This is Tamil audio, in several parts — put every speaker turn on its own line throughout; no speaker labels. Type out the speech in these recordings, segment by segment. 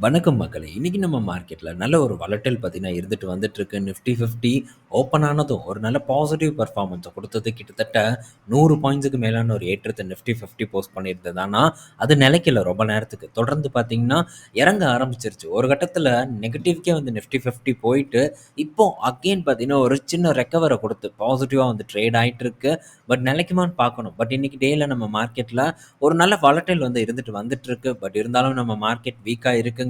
வணக்கம் மக்களே! இன்னைக்கு நம்ம மார்க்கெட்டில் நல்ல ஒரு வளட்டல் பார்த்தீங்கன்னா இருந்துட்டு வந்துட்டுருக்கு. நிஃப்டி 50 ஓப்பன் ஆனதும் ஒரு நல்ல பாசிட்டிவ் பர்ஃபார்மன்ஸை கொடுத்தது கிட்டத்தட்ட நூறு பாயிண்ட்ஸுக்கு மேலான ஒரு ஏற்றத்தை நிஃப்டி 50 போஸ்ட் பண்ணியிருந்தது. அது நிலைக்கல ரொம்ப நேரத்துக்கு. தொடர்ந்து பார்த்தீங்கன்னா, இறங்க ஆரம்பிச்சிருச்சு ஒரு கட்டத்தில் நெகட்டிவ்க்கே வந்து நிஃப்டி 50 போயிட்டு, இப்போ அகெயின் பார்த்தீங்கன்னா, ஒரு சின்ன ரெக்கவரை கொடுத்து பாசிட்டிவாக வந்து ட்ரேட் ஆயிட்டுருக்கு. பட் நிலைக்குமான்னு பார்க்கணும். பட் இன்னைக்கு டேயில் நம்ம மார்க்கெட்டில் ஒரு நல்ல வளட்டல் வந்து இருந்துட்டு வந்துட்டுருக்கு. பட் இருந்தாலும் நம்ம மார்க்கெட் வீக்காக இருக்குங்க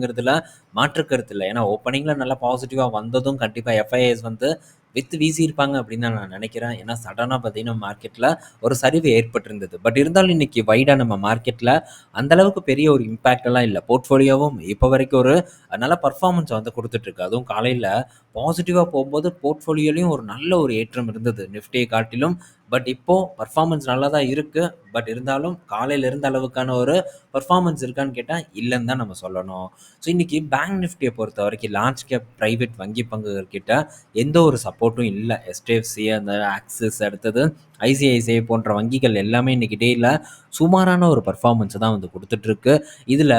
மாற்று கருத்து இல்லை. ஏன்னா ஓப்பனிங்ல நல்லா பாசிட்டிவா வந்ததும் கண்டிப்பா எஃப்ஐஎஸ் வந்து வித்து வீசியிருப்பாங்க அப்படின்னு தான் நான் நினைக்கிறேன். ஏன்னா சடனாக பார்த்தீங்கன்னா, மார்க்கெட்டில் ஒரு சரிவு ஏற்பட்டிருந்தது. பட் இருந்தாலும் இன்னைக்கு வைடாக நம்ம மார்க்கெட்டில் அந்தளவுக்கு பெரிய ஒரு இம்பேக்டெல்லாம் எல்லாம் போர்ட்ஃபோலியோவும் இப்போ வரைக்கும் ஒரு நல்ல பர்ஃபார்மன்ஸ் வந்து கொடுத்துட்ருக்கு அதுவும் காலையில் பாசிட்டிவாக போகும்போது போர்ட்ஃபோலியோலையும் ஒரு நல்ல ஒரு ஏற்றம் இருந்தது. நிஃப்டியை காட்டிலும். பட் இப்போது பர்ஃபார்மன்ஸ் நல்லா தான் இருக்குது பட் இருந்தாலும் காலையில் இருந்த அளவுக்கான ஒரு பர்ஃபார்மன்ஸ் இருக்கான்னு கேட்டால் இல்லைன்னு தான் நம்ம சொல்லணும். ஸோ இன்றைக்கி பேங்க் நிஃப்டியை பொறுத்த வரைக்கும் லார்ஜ் கேப் ப்ரைவேட் வங்கி பங்குகள் கிட்ட எந்த ஒரு சப்போர்ட் சப்போர்ட்டும் இல்ல. எச்டிஎஃப்சி, அந்த ஆக்சிஸ் அடுத்தது ஐசிஐசிஐ போன்ற வங்கிகள் எல்லாமே இன்றைக்கி டேயில் சுமாரான ஒரு பெர்ஃபார்மன்ஸ தான் வந்து கொடுத்துட்ருக்கு இதில்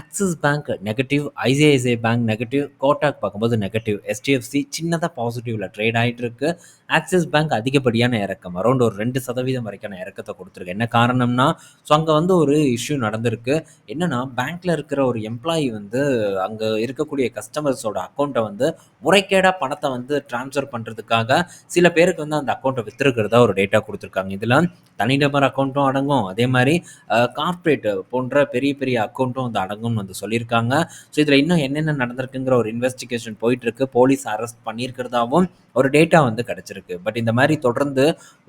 Axis bank negative, ICICI bank negative, Kotak பார்க்கும்போது நெகட்டிவ், எஸ்டிஎஃப்சி சின்னதாக பாசிட்டிவில் ட்ரேட் ஆயிட்டுருக்கு. ஆக்சிஸ் பேங்க் அதிகப்படியான இறக்கம். அரௌண்ட் ஒரு ரெண்டு சதவீதம் வரைக்கான இறக்கத்தை கொடுத்துருக்கு என்ன காரணம்னா, ஸோ அங்கே வந்து ஒரு இஷ்யூ நடந்திருக்கு. என்னன்னா, பேங்க்கில் இருக்கிற ஒரு எம்ப்ளாயி வந்து அங்கே இருக்கக்கூடிய கஸ்டமர்ஸோட அக்கௌண்ட்டை வந்து முறைகேடாக பணத்தை வந்து ட்ரான்ஸ்ஃபர் பண்ணுறதுக்காக சில பேருக்கு வந்து அந்த அக்கௌண்ட்டை விற்றுருக்கிறதா ஒரு டேட்டா கொடுத்துருக்காங்க இதில் தனிநபர் அக்கௌண்ட்டும் அடங்கும். அதே அதே மாதிரி கார்ப்பரேட் போன்ற பெரிய பெரிய அக்கௌண்ட்டும் வந்து அடங்கும்னு வந்து சொல்லியிருக்காங்க. ஸோ இதில் இன்னும் என்னென்ன நடந்திருக்குங்கிற ஒரு இன்வெஸ்டிகேஷன் போயிட்டுருக்கு. போலீஸ் அரெஸ்ட் பண்ணியிருக்கிறதாவும் ஒரு டேட்டா வந்து கிடைச்சிருக்கு. பட் இந்த மாதிரி தொடர்ந்து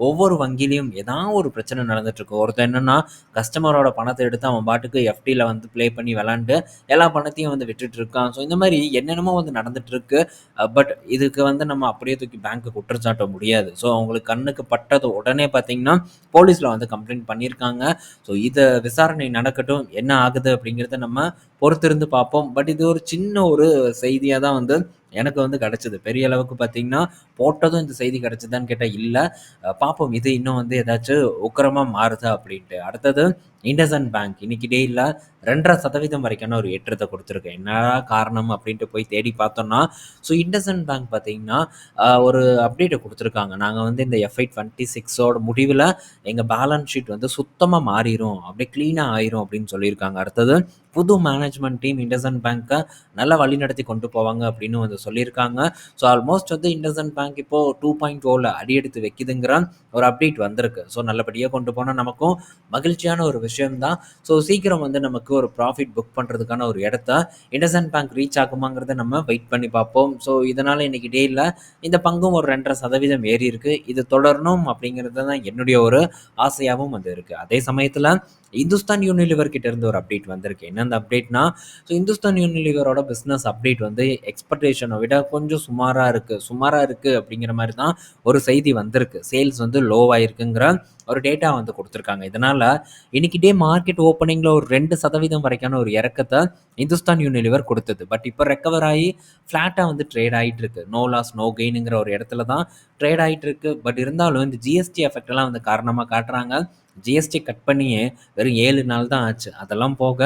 ஒவ்வொரு வங்கிலையும் ஏதாவது ஒரு பிரச்சனை நடந்துட்டுருக்கு. ஒருத்தன் என்னென்னா கஸ்டமரோட பணத்தை எடுத்து அவன் பாட்டுக்கு எஃப்டியில் வந்து ப்ளே பண்ணி விளாண்டு எல்லா பணத்தையும் வந்து விட்டுட்டு இருக்கான். ஸோ இந்த மாதிரி என்னென்னமோ வந்து நடந்துட்டுருக்கு. பட் இதுக்கு வந்து நம்ம அப்படியே தூக்கி பேங்க்கு குற்றம் சாட்ட முடியாது. ஸோ அவங்களுக்கு கண்ணுக்கு பட்டது உடனே பார்த்தீங்கன்னா, போலீஸில் வந்து கம்ப்ளைண்ட் பண்ணியிருக்காங்க. ஸோ இத விசாரணை நடக்கட்டும். என்ன ஆகுது அப்படிங்கிறத நம்ம பொறுத்திருந்து பார்ப்போம். பட் இது ஒரு சின்ன ஒரு செய்தியாக தான் வந்து எனக்கு வந்து கிடச்சிது. பெரிய அளவுக்கு பார்த்தீங்கன்னா, போட்டதும் இந்த செய்தி கிடச்சிதான்னு கேட்டால் இல்லை. பார்ப்போம் இது இன்னும் வந்து ஏதாச்சும் உக்கிரமாக மாறுதா அப்படின்ட்டு. அடுத்தது இண்டசன் பேங்க் இன்னைக்கு டேயில் ரெண்டரை சதவீதம் வரைக்கான ஒரு ஏற்றத்தை கொடுத்துருக்கு. என்னடா காரணம் அப்படின்ட்டு போய் தேடி பார்த்தோம்னா, ஸோ இண்டசன் பேங்க் பார்த்தீங்கன்னா, ஒரு அப்டேட்டை கொடுத்துருக்காங்க. நாங்கள் வந்து இந்த எஃப்ஐ 26ஓட முடிவுல எங்க பேலன்ஸ் ஷீட் வந்து சுத்தமாக மாறிடும் அப்படியே க்ளீனாக ஆயிரும் அப்படின்னு சொல்லியிருக்காங்க. அடுத்தது புது மேனேஜ்மெண்ட் டீம் இண்டசன் பேங்க்கை நல்லா வழிநடத்தி கொண்டு போவாங்க அப்படின்னு வந்து சொல்லியிருக்காங்க. ஸோ ஆல்மோஸ்ட் வந்து இண்டசன் பேங்க் இப்போ 2.0ல அடி எடுத்து வைக்குதுங்கிற ஒரு அப்டேட் வந்திருக்கு. ஸோ நல்லபடியாக கொண்டு போனால் நமக்கும் மகிழ்ச்சியான ஒரு விஷயம் தான். ஸோ சீக்கிரம் வந்து நமக்கு ஒரு ப்ராஃபிட் புக் பண்ணுறதுக்கான ஒரு இடத்த இண்டசன் பேங்க் ரீச் ஆகுமாங்கிறத நம்ம வெயிட் பண்ணி பார்ப்போம். ஸோ இதனால் இன்றைக்கி டேயில் இந்த பங்கும் ஒரு ரெண்டரை சதவீதம் ஏறி இருக்குது இது தொடரணும் அப்படிங்கிறது தான் என்னுடைய ஒரு ஆசையாகவும் வந்து இருக்குது அதே சமயத்தில் இந்துஸ்தான் யூனிலிவர் கிட்ட இருந்து ஒரு அப்டேட் வந்திருக்கு. என்ன அந்த அப்டேட்னா, ஸோ இந்துஸ்தான் யூனிலீவரோட பிஸ்னஸ் அப்டேட் வந்து எக்ஸ்பெக்டேஷனை விட கொஞ்சம் சுமாராக இருக்குது சுமாராக இருக்கு அப்படிங்கிற மாதிரி தான் ஒரு செய்தி வந்திருக்கு. சேல்ஸ் வந்து லோவாயிருக்குங்கிற ஒரு டேட்டா வந்து கொடுத்துருக்காங்க இதனால் இன்னைக்கு டே மார்க்கெட் ஓப்பனிங்கில் ஒரு ரெண்டு சதவீதம் வரைக்கான ஒரு இறக்கத்தை இந்துஸ்தான் யூனிலிவர் கொடுத்தது பட் இப்போ ரெக்கவர் ஆகி ஃப்ளாட்டாக வந்து ட்ரேட் ஆயிட்டுருக்கு. நோ லாஸ் நோ கெயினுங்கிற ஒரு இடத்துல தான் ட்ரேட் ஆயிட்டுருக்கு. பட் இருந்தாலும் இந்த ஜிஎஸ்டி எஃபெக்ட் எல்லாம் வந்து காரணமாக காட்டுறாங்க. ஜிஎஸ்டி கட் பண்ணியே வெறும் ஏழு நாள் தான் ஆச்சு. அதெல்லாம் போக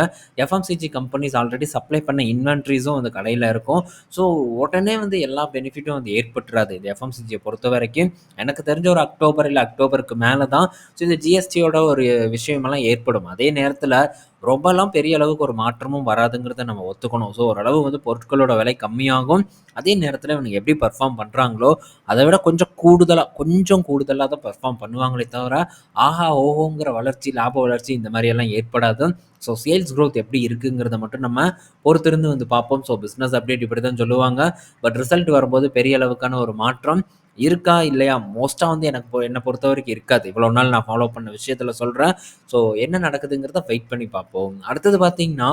எஃப்எம்சிஜி கம்பெனிஸ் ஆல்ரெடி சப்ளை பண்ண இன்வென்ட்ரிஸும் வந்து கடையில் இருக்கும். ஸோ உடனே வந்து எல்லா பெனிஃபிட்டும் வந்து ஏற்பட்டுறாது. இந்த எஃப்எம்சிஜியை பொறுத்த வரைக்கும் எனக்கு தெரிஞ்ச ஒரு அக்டோபர் இல்லை அக்டோபருக்கு மேலே தான் ஸோ இந்த ஜிஎஸ்டியோட ஒரு விஷயமெல்லாம் ஏற்படும். அதே நேரத்தில் ரொம்பலாம் பெரிய அளவுக்கு ஒரு மாற்றமும் வராதுங்கிறத நம்ம ஒத்துக்கணும். ஸோ ஓரளவு வந்து பொருட்களோட விலை கம்மியாகும். அதே நேரத்தில் இவங்க எப்படி பெர்ஃபார்ம் பண்றாங்களோ, அதை விட கொஞ்சம் கூடுதலாக கொஞ்சம் கூடுதலாக தான் பெர்ஃபார்ம் பண்ணுவாங்களே தவிர, ஆஹா! ஓஹோங்கிற வளர்ச்சி, லாப வளர்ச்சி இந்த மாதிரியெல்லாம் ஏற்படாது. ஸோ சேல்ஸ் க்ரோத் எப்படி இருக்குங்கிறத மட்டும் நம்ம பொறுத்திருந்து வந்து பார்ப்போம். ஸோ பிஸ்னஸ் அப்டேட் இப்படி தான் சொல்லுவாங்க. பட் ரிசல்ட் வரும்போது பெரிய அளவுக்கான ஒரு மாற்றம் இருக்கா? இல்லையா? மோஸ்ட்டாக வந்து எனக்கு பொ பொறுத்த வரைக்கும் இருக்காது. இவ்வளோ நாள் நான் ஃபாலோ பண்ண விஷயத்தில் சொல்கிறேன் ஸோ என்ன நடக்குதுங்கிறத வெயிட் பண்ணி பார்ப்போம். அடுத்தது பார்த்தீங்கன்னா,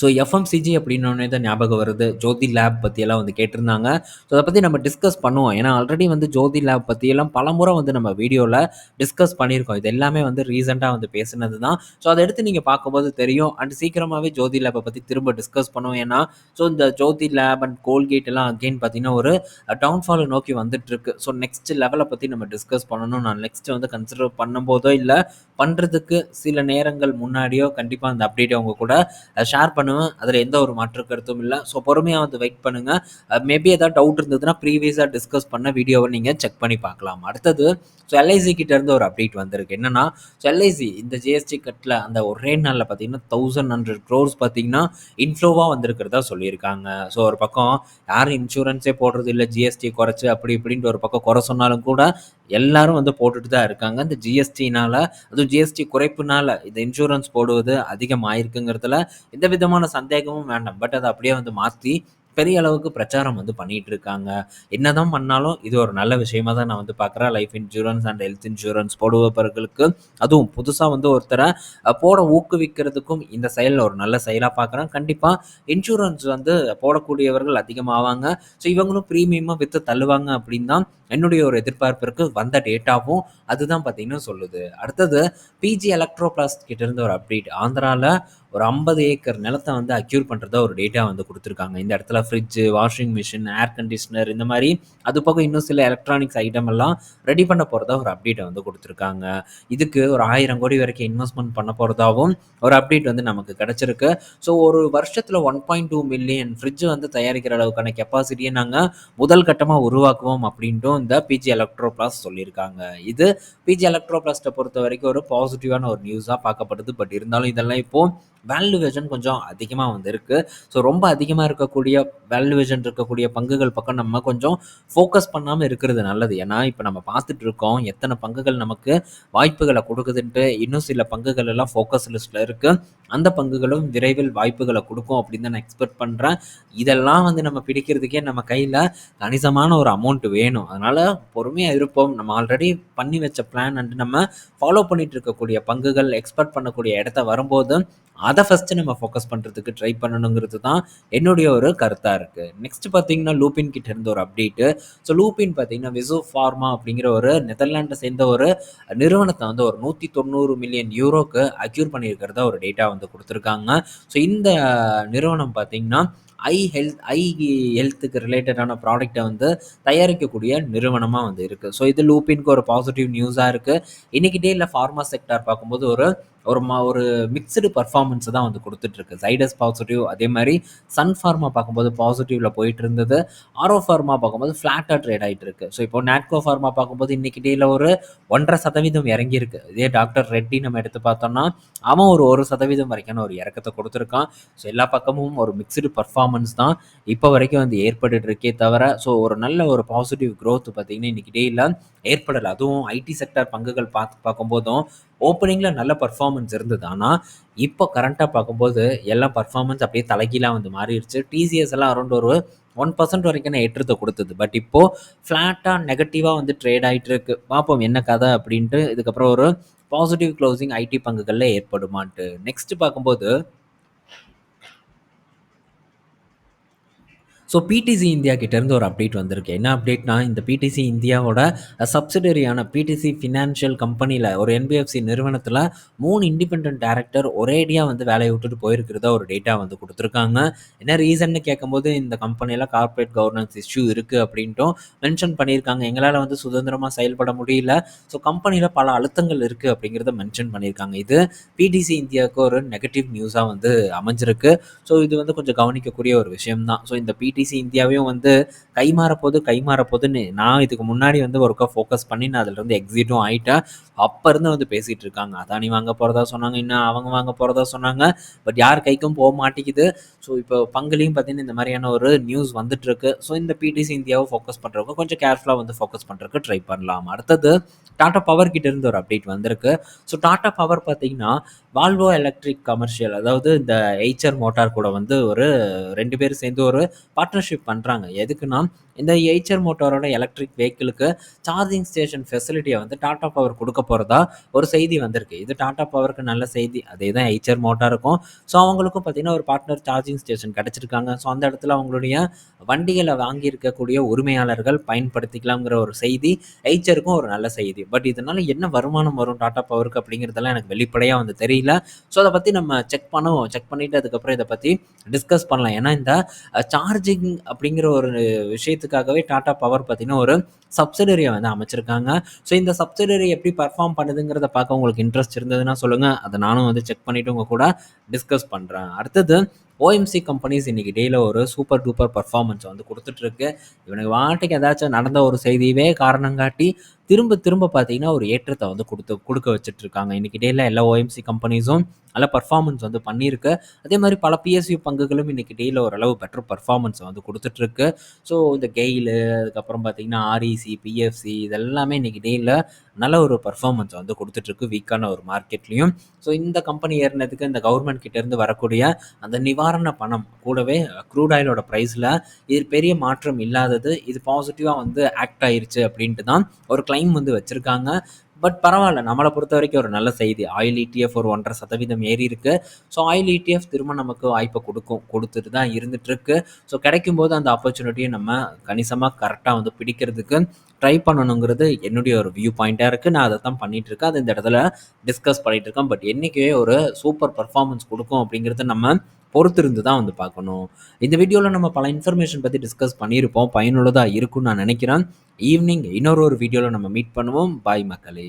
ஸோ எஃப்எம்சிஜி அப்படின்னே தான் ஞாபகம் வருது. ஜோதி லேப் பற்றியெல்லாம் வந்து கேட்டிருந்தாங்க. ஸோ அதை பற்றி நம்ம டிஸ்கஸ் பண்ணுவோம். ஏன்னா ஆல்ரெடி வந்து ஜோதி லேப் பத்தியெல்லாம் பலமுறை வந்து நம்ம வீடியோவில் டிஸ்கஸ் பண்ணியிருக்கோம். இது எல்லாமே வந்து ரீசெண்டாக வந்து பேசினது தான். ஸோ அதை எடுத்து நீங்க பார்க்கும்போது தெரியும். அண்ட் சீக்கிரமாகவே ஜோதி லேப்பை பற்றி திரும்ப டிஸ்கஸ் பண்ணுவோம். ஏன்னா, ஸோ இந்த ஜோதி லேப் அண்ட் கோல்கேட் எல்லாம் அகைன் பார்த்தீங்கன்னா, ஒரு டவுன்ஃபாலை நோக்கி வந்துட்டுருக்கு. ஸோ நெக்ஸ்ட் லெவலை பற்றி நம்ம டிஸ்கஸ் பண்ணணும். நான் நெக்ஸ்ட் வந்து கன்சிடர் பண்ணும்போதோ, இல்லை பண்றதுக்கு சில நேரங்கள் முன்னாடியோ கண்டிப்பாக அந்த அப்டேட்ட அவங்க கூட ஷேர் ஷேர் பண்ணுவேன். அதில் எந்த ஒரு மாற்று கருத்தும் இல்லை ஸோ பொறுமையாக வந்து வெயிட் பண்ணுங்க. Uh, மேபி ஏதாவது டவுட் இருந்ததுன்னா, ப்ரீவியஸாக டிஸ்கஸ் பண்ண வீடியோவை நீங்கள் செக் பண்ணி பார்க்கலாம். அடுத்தது ஸோ எல்ஐசி கிட்டேருந்து ஒரு அப்டேட் வந்திருக்கு. என்னென்னா ஸோ எல்ஐசி இந்த ஜிஎஸ்டி கட்டில் அந்த ஒரே நாளில் பார்த்தீங்கன்னா, 1100 க்ரோர்ஸ் பார்த்தீங்கன்னா, இன்ஃப்ளோவாக வந்திருக்கிறதா சொல்லியிருக்காங்க. ஸோ ஒரு பக்கம் யாரும் இன்சூரன்ஸே போடுறது இல்லை ஜிஎஸ்டி குறைச்சு அப்படி இப்படின்ட்டு ஒரு பக்கம் குறை சொன்னாலும் கூட, எல்லாரும் வந்து போட்டுட்டு தான் இருக்காங்க. இந்த ஜிஎஸ்டினால அதுவும் ஜிஎஸ்டி குறைப்புனால இந்த இன்சூரன்ஸ் போடுவது அதிகமாயிருக்குங்கிறதுல எந்த விதமான சந்தேகமும் வேண்டாம். பட் அதை அப்படியே வந்து மாற்றி பெரிய அளவுக்கு பிரச்சாரம் வந்து பண்ணிட்டு இருக்காங்க. என்னதான் பண்ணாலும் இது ஒரு நல்ல விஷயமா தான் நான் வந்து பார்க்குறேன். Life insurance and health insurance போடுபவர்களுக்கு அதுவும் புதுசாக வந்து ஒருத்தரை போட ஊக்குவிக்கிறதுக்கும் இந்த செயலில் ஒரு நல்ல செயலாக பார்க்குறேன். கண்டிப்பாக இன்சூரன்ஸ் வந்து போடக்கூடியவர்கள் அதிகமாவாங்க. ஸோ இவங்களும் ப்ரீமியமாக வித்து தள்ளுவாங்க அப்படின்னு தான் என்னுடைய ஒரு எதிர்பார்ப்பிற்கு வந்த டேட்டாவும் அதுதான் பார்த்தீங்கன்னா சொல்லுது. அடுத்தது பிஜி எலக்ட்ரோ பிளாஸ்ட் கிட்டேருந்து ஒரு அப்டேட். ஆந்திராவில் ஒரு 50 ஏக்கர் நிலத்த வந்து அக்யூர் பண்ணுறதா ஒரு டேட்டா வந்து கொடுத்துருக்காங்க இந்த இடத்துல fridge washing machine, air conditioner இந்த மாதிரி அது போக இன்னும் சில எலக்ட்ரானிக்ஸ் ஐட்டம் எல்லாம் ரெடி பண்ண போகிறதா ஒரு அப்டேட்டை வந்து கொடுத்துருக்காங்க இதுக்கு ஒரு ஆயிரம் கோடி வரைக்கும் இன்வெஸ்ட்மெண்ட் பண்ண போகிறதாவும் ஒரு அப்டேட் வந்து நமக்கு கிடைச்சிருக்கு. ஸோ ஒரு வருஷத்தில் one point two million fridge வந்து தயாரிக்கிற அளவுக்கான கெப்பாசிட்டியை நாங்கள் முதல் கட்டமாக உருவாக்குவோம் அப்படின்ட்டும் இந்த பிஜி எலக்ட்ரோ பிளாஸ் சொல்லியிருக்காங்க. இது பிஜி எலக்ட்ரோ பொறுத்த வரைக்கும் ஒரு பாசிட்டிவான ஒரு நியூஸாக பார்க்கப்படுது. பட் இருந்தாலும் இதெல்லாம் இப்போ வேல்யூவேஷன் கொஞ்சம் அதிகமாக வந்து இருக்குது ஸோ ரொம்ப அதிகமாக இருக்கக்கூடிய வேல்யூவேஷன் இருக்கக்கூடிய பங்குகள் பக்கம் நம்ம கொஞ்சம் ஃபோக்கஸ் பண்ணாமல் இருக்கிறது நல்லது. ஏன்னா, இப்போ நம்ம பார்த்துட்டு இருக்கோம். எத்தனை பங்குகள் நமக்கு வாய்ப்புகளை கொடுக்குதுன்ட்டு இன்னும் சில பங்குகள் எல்லாம் ஃபோக்கஸ் லிஸ்ட்டில் இருக்குது அந்த பங்குகளும் விரைவில் வாய்ப்புகளை கொடுக்கும் அப்படின்னு தான் நான் எக்ஸ்பெக்ட் பண்ணுறேன் இதெல்லாம் வந்து நம்ம பிடிக்கிறதுக்கே நம்ம கையில் கணிசமான ஒரு அமௌண்ட் வேணும். அதனால் பொறுமையாக இருப்போம். நம்ம ஆல்ரெடி பண்ணி வச்ச பிளான் அண்ட் நம்ம ஃபாலோ பண்ணிட்டு இருக்கக்கூடிய பங்குகள், எக்ஸ்பெக்ட் பண்ணக்கூடிய இடத்த வரும்போது, அதை ஃபர்ஸ்ட்டு நம்ம ஃபோக்கஸ் பண்ணுறதுக்கு ட்ரை பண்ணணுங்கிறது தான் என்னுடைய ஒரு கருத்தாக இருக்குது நெக்ஸ்ட் பார்த்தீங்கன்னா, லூபின் கிட்ட இருந்து ஒரு அப்டேட்டு. ஸோ லூபின் பார்த்தீங்கன்னா, விசோ ஃபார்மா அப்படிங்கிற ஒரு நெதர்லாண்டை சேர்ந்த ஒரு நிறுவனத்தை வந்து ஒரு 190 மில்லியன் யூரோக்கு அக்யூர் பண்ணியிருக்கிறதா ஒரு டேட்டா வந்து கொடுத்துருக்காங்க ஸோ இந்த நிறுவனம் பார்த்தீங்கன்னா, ஐ ஹெல்த் ஐ ஹெல்த்துக்கு ரிலேட்டடான ப்ராடக்டை வந்து தயாரிக்கக்கூடிய நிறுவனமாக வந்து இருக்குது ஸோ இது லூபின்க்கு ஒரு பாசிட்டிவ் நியூஸாக இருக்குது இன்னைக்கு இல்லை ஃபார்மா செக்டார் பார்க்கும்போது ஒரு ஒரு மா ஒரு மிக்ஸ்டு பெர்ஃபார்மன்ஸ் தான் வந்து கொடுத்துட்ருக்கு சைடஸ் பாசிட்டிவ் அதே மாதிரி சன் ஃபார்மா பார்க்கும்போது பாசிட்டிவில் போயிட்டு இருந்தது. ஆரோ ஃபார்மா பார்க்கும்போது ஃப்ளாட்டாக ட்ரேட் ஆகிட்டு இருக்கு. ஸோ இப்போ நாட்கோ ஃபார்மா பார்க்கும்போது இன்னைக்கு டேயில் ஒரு 1.5% இறங்கியிருக்கு. இதே டாக்டர் ரெட்டி நம்ம எடுத்து பார்த்தோம்னா, அவன் ஒரு ஒரு சதவீதம் வரைக்கான ஒரு இறக்கத்தை கொடுத்துருக்கான் ஸோ எல்லா பக்கமும் ஒரு மிக்ஸ்டு பர்ஃபார்மன்ஸ் தான் இப்போ வரைக்கும் வந்து ஏற்பட்டுட்டு இருக்கே தவிர, ஸோ ஒரு நல்ல ஒரு பாசிட்டிவ் க்ரோத் பார்த்தீங்கன்னா, இன்னைக்கு டேல ஏற்படலை அதுவும் ஐடி செக்டார் பங்குகள் பார்த்து பார்க்கும்போதும், ஓப்பனிங்கில் நல்ல பர்ஃபார்மன்ஸ் இருந்தது. ஆனால் இப்போ கரண்ட்டாக பார்க்கும்போது எல்லாம் பர்ஃபார்மன்ஸ் அப்படியே தலைகீழாக வந்து மாறிடுச்சு டிசிஎஸ் எல்லாம் அரௌண்ட் ஒரு 1% வரைக்கான ஏற்றத்தை கொடுத்தது பட் இப்போ ஃப்ளாட்டாக நெகட்டிவாக வந்து ட்ரேட் ஆகிட்டு இருக்கு. பார்ப்போம் என்ன கதை அப்படின்ட்டு. இதுக்கப்புறம் ஒரு பாசிட்டிவ் க்ளோசிங் ஐடி பங்குகளில் ஏற்படுமான்ட்டு. நெக்ஸ்ட் பார்க்கும்போது ஸோ பிடிசி இந்தியா கிட்டேருந்து ஒரு அப்டேட் வந்திருக்கு. என்ன அப்டேட்னா, இந்த பிடிசி இந்தியாவோட சப்சிடரியான பிடிசி ஃபினான்ஷியல் கம்பெனியில் ஒரு என்பிஎஃப்சி நிறுவனத்தில 3 இண்டிபெண்டன்ட் டைரக்டர் ஒரேடியாக வந்து வேலையை விட்டுட்டு போயிருக்கிறதா ஒரு டேட்டா வந்து கொடுத்துருக்காங்க என்ன ரீசன்னு கேட்கும்போது, இந்த கம்பெனியில் கார்ப்பரேட் கவர்னன்ஸ் இஷ்யூ இருக்குது அப்படின்ட்டும் மென்ஷன் பண்ணியிருக்காங்க. எங்களால் வந்து சுதந்திரமாக செயல்பட முடியல. ஸோ கம்பெனியில் பல அழுத்தங்கள் இருக்குது அப்படிங்கிறத மென்ஷன் பண்ணியிருக்காங்க. இது பிடிசி இந்தியாவுக்கு ஒரு நெகட்டிவ் நியூஸாக வந்து அமைஞ்சிருக்கு. ஸோ இது வந்து கொஞ்சம் கவனிக்கக்கூடிய ஒரு விஷயம் தான். ஸோ இந்த பிடிசி இந்தியாவையும் வந்து கைமாறப்போது கைமாறப்போதுன்னு நான் இதுக்கு முன்னாடி வந்து ஒருக்கா ஃபோக்கஸ் பண்ணி நான் அதுலேருந்து எக்ஸிட்டும் ஆகிட்டேன் அப்போ இருந்து வந்து பேசிட்டு இருக்காங்க. அதானி வாங்க போறதா சொன்னாங்க. இன்னும் அவங்க வாங்க போறதா சொன்னாங்க. பட் யார் கைக்கும் போக மாட்டேங்குது. ஸோ இப்போ பங்குலையும் பார்த்தீங்கன்னா, இந்த மாதிரியான ஒரு நியூஸ் வந்துட்டுருக்கு ஸோ இந்த பிடிசி இந்தியாவை ஃபோக்கஸ் பண்றவங்க கொஞ்சம் கேர்ஃபுல்லா வந்து ஃபோக்கஸ் பண்றதுக்கு ட்ரை பண்ணலாம். அடுத்தது டாடா பவர் கிட்ட இருந்து ஒரு அப்டேட் வந்திருக்கு. ஸோ டாடா பவர் பார்த்தீங்கன்னா, வால்வோ எலக்ட்ரிக் கமர்ஷியல் அதாவது இந்த எய்ச்சர் மோட்டார் கூட வந்து ஒரு ரெண்டு பேரும் சேர்ந்து ஒரு பார்ட்னர்ஷிப் பண்ணுறாங்க எதுக்குன்னா, இந்த எய்ச்சர் மோட்டாரோட எலக்ட்ரிக் வெஹிக்கிளுக்கு சார்ஜிங் ஸ்டேஷன் ஃபெசிலிட்டியை வந்து டாடா பவர் கொடுக்க போகிறதா ஒரு செய்தி வந்திருக்கு. இது டாடா பவருக்கு நல்ல செய்தி. அதே தான் எய்ச்சர் மோட்டாருக்கும். ஸோ அவங்களுக்கும் பார்த்தீங்கன்னா, ஒரு பார்ட்னர் சார்ஜிங் சார்ஜிங் ஸ்டேஷன் கிடச்சிருக்காங்க ஸோ அந்த இடத்துல அவங்களுடைய வண்டிகளை வாங்கியிருக்கக்கூடிய உரிமையாளர்கள் பயன்படுத்திக்கலாங்கிற ஒரு செய்தி எய்ச்சருக்கும் ஒரு நல்ல செய்தி பட் இதனால் என்ன வருமானம் வரும் டாடா பவருக்கு அப்படிங்கிறதெல்லாம் எனக்கு வெளிப்படையாக வந்து தெரியல ஸோ அதை பற்றி நம்ம செக் பண்ணுவோம் செக் பண்ணிவிட்டு அதுக்கப்புறம் இதை பற்றி டிஸ்கஸ் பண்ணலாம் ஏன்னா இந்த சார்ஜிங் அப்படிங்கிற ஒரு விஷயத்துக்காகவே டாடா பவர் பார்த்தீங்கன்னா ஒரு சப்சிடரியை வந்து அமைச்சிருக்காங்க. ஸோ இந்த சப்சிடரி எப்படி பர்ஃபார்ம் பண்ணுதுங்கிறத பார்க்க உங்களுக்கு இன்ட்ரெஸ்ட் இருந்ததுன்னா சொல்லுங்கள் அதை நானும் வந்து செக் பண்ணிவிட்டு உங்கள் கூட டிஸ்கஸ் பண்ணுறேன் அடுத்தது ஓஎம்சி கம்பெனிஸ் இன்றைக்கி டேயில் ஒரு சூப்பர் டூப்பர் பர்ஃபார்மன்ஸை வந்து கொடுத்துட்ருக்கு இவனுக்கு வாட்டிக்கு ஏதாச்சும் நடந்த ஒரு செய்தியவே காரணம் காட்டி திரும்ப திரும்ப பார்த்தீங்கன்னா ஒரு ஏற்றத்தை வந்து கொடுத்து கொடுக்க வச்சுட்ருக்காங்க இன்றைக்கி டேயில் எல்லா ஓஎம்சி கம்பெனிஸும் நல்ல பர்ஃபார்மன்ஸ் வந்து பண்ணியிருக்கு. அதே மாதிரி பல பிஎஸ்யூ பங்குகளும் இன்றைக்கி டேயில் ஓரளவு பெட்டர் பர்ஃபார்மன்ஸை வந்து கொடுத்துட்ருக்கு ஸோ இந்த கெயிலு அதுக்கப்புறம் பார்த்தீங்கன்னா ஆர்இசி பிஎஃப்சி இதெல்லாமே இன்றைக்கி டேயில் நல்ல ஒரு பர்ஃபார்மன்ஸ் வந்து கொடுத்துட்ருக்கு வீக்கான ஒரு மார்க்கெட்லேயும் ஸோ இந்த கம்பெனி ஏறினதுக்கு இந்த கவர்மெண்ட் கிட்டேருந்து வரக்கூடிய அந்த நிவாரண பணம் கூடவே க்ரூட் ஆயிலோட ப்ரைஸில் இது பெரிய மாற்றம் இல்லாதது இது பாசிட்டிவாக வந்து ஆக்ட் ஆயிருச்சு அப்படின்ட்டு தான் ஒரு கிளைம் வந்து வச்சுருக்காங்க. பட் பரவாயில்ல. நம்மளை பொறுத்த வரைக்கும் ஒரு நல்ல செய்தி. ஆயில் இடிஎஃப் ஒரு ஒன்றரை சதவீதம் ஏறி இருக்கு. ஸோ ஆயில் இடிஎஃப் திரும்ப நமக்கு வாய்ப்பை கொடுக்கும் கொடுத்துட்டு தான் இருந்துகிட்ருக்கு ஸோ கிடைக்கும் போது அந்த ஆப்பர்ச்சுனிட்டியை நம்ம கணிசமாக கரெக்டாக வந்து பிடிக்கிறதுக்கு ட்ரை பண்ணணுங்கிறது என்னுடைய ஒரு வியூ பாயிண்ட்டாக இருக்குது நான் அதை தான் பண்ணிகிட்ருக்கேன் அது இந்த இடத்துல டிஸ்கஸ் பண்ணிகிட்டு இருக்கேன். பட் என்றைக்குமே ஒரு சூப்பர் பர்ஃபார்மன்ஸ் கொடுக்கும் அப்படிங்கிறத நம்ம பொறுத்திருந்து தான் வந்து பார்க்கணும். இந்த வீடியோவில் நம்ம பல இன்ஃபர்மேஷன் பற்றி டிஸ்கஸ் பண்ணியிருப்போம். பயனுள்ளதாக இருக்கும்னு நான் நினைக்கிறேன். ஈவினிங் இன்னொரு ஒரு வீடியோவில் நம்ம மீட் பண்ணுவோம். பாய் மக்களே.